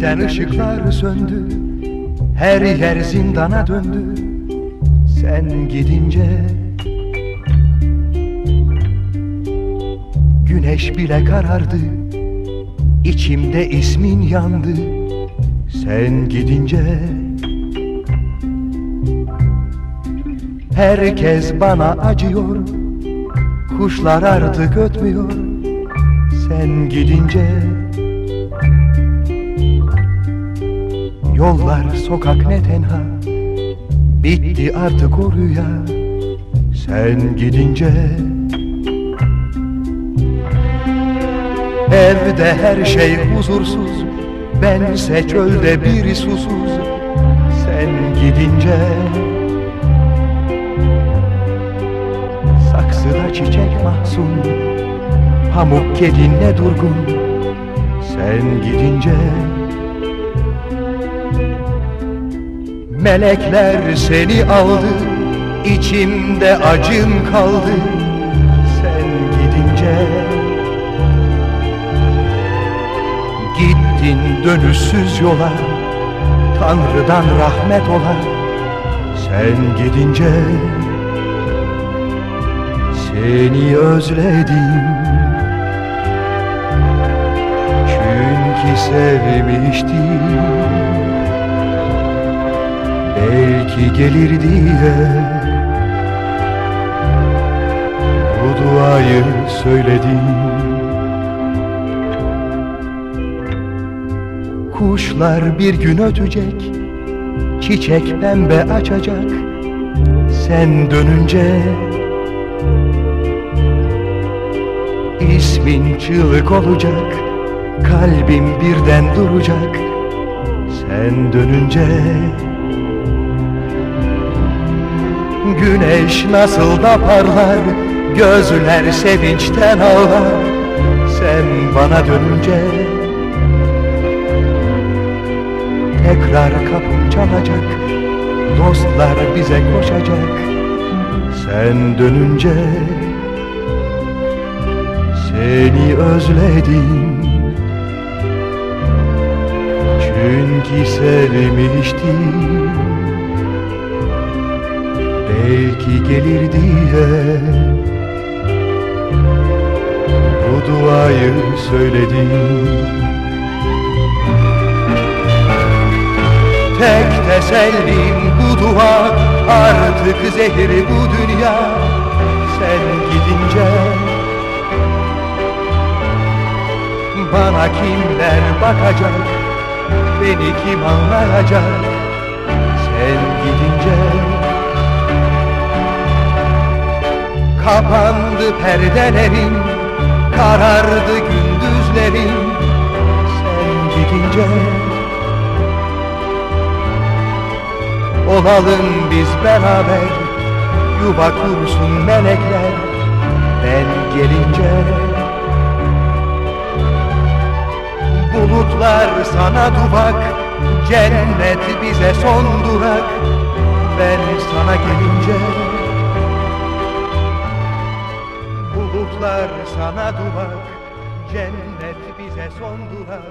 Birden ışıklar söndü. Her yer zindana döndü. Sen gidince Güneş bile karardı. İçimde ismin yandı. Sen gidince Herkes bana acıyor. Kuşlar artık ötmüyor. Sen gidince Yollar sokak ne tenha. Bitti artık o rüya. Sen gidince Evde her şey huzursuz. Bense çölde bir susuz. Sen gidince Saksıda çiçek mahzun. Pamuk kedin ne durgun. Sen gidince Melekler seni aldı içimde acım kaldı. Sen gidince Gittin dönüşsüz yola Tanrı'dan rahmet ola. Sen gidince Seni özledim. Çünkü sevmiştim Belki gelir diye. Bu duayı söyledim. Kuşlar bir gün ötecek Çiçek pembe açacak. Sen dönünce İsmin çığlık olacak Kalbim birden duracak. Sen dönünce Güneş nasıl da parlar Gözler sevinçten ağlar. Sen bana dönünce Tekrar kapım çalacak Dostlar bize koşacak. Sen dönünce Seni özledim. Çünkü sevmiştim Belki gelir diye. Bu duayı söyledim. Tek tesellim bu dua Artık zehri bu dünya. Sen gidince Bana kimler bakacak Beni kim anlayacak Kapandı perdelerim Karardı gündüzlerim Sen gidince Olalım biz beraber Yuva kursun melekler. Ben gelince Bulutlar sana duvak Cennet bize son durak. Ben sana gelince Sana duvak Cennet bize son durak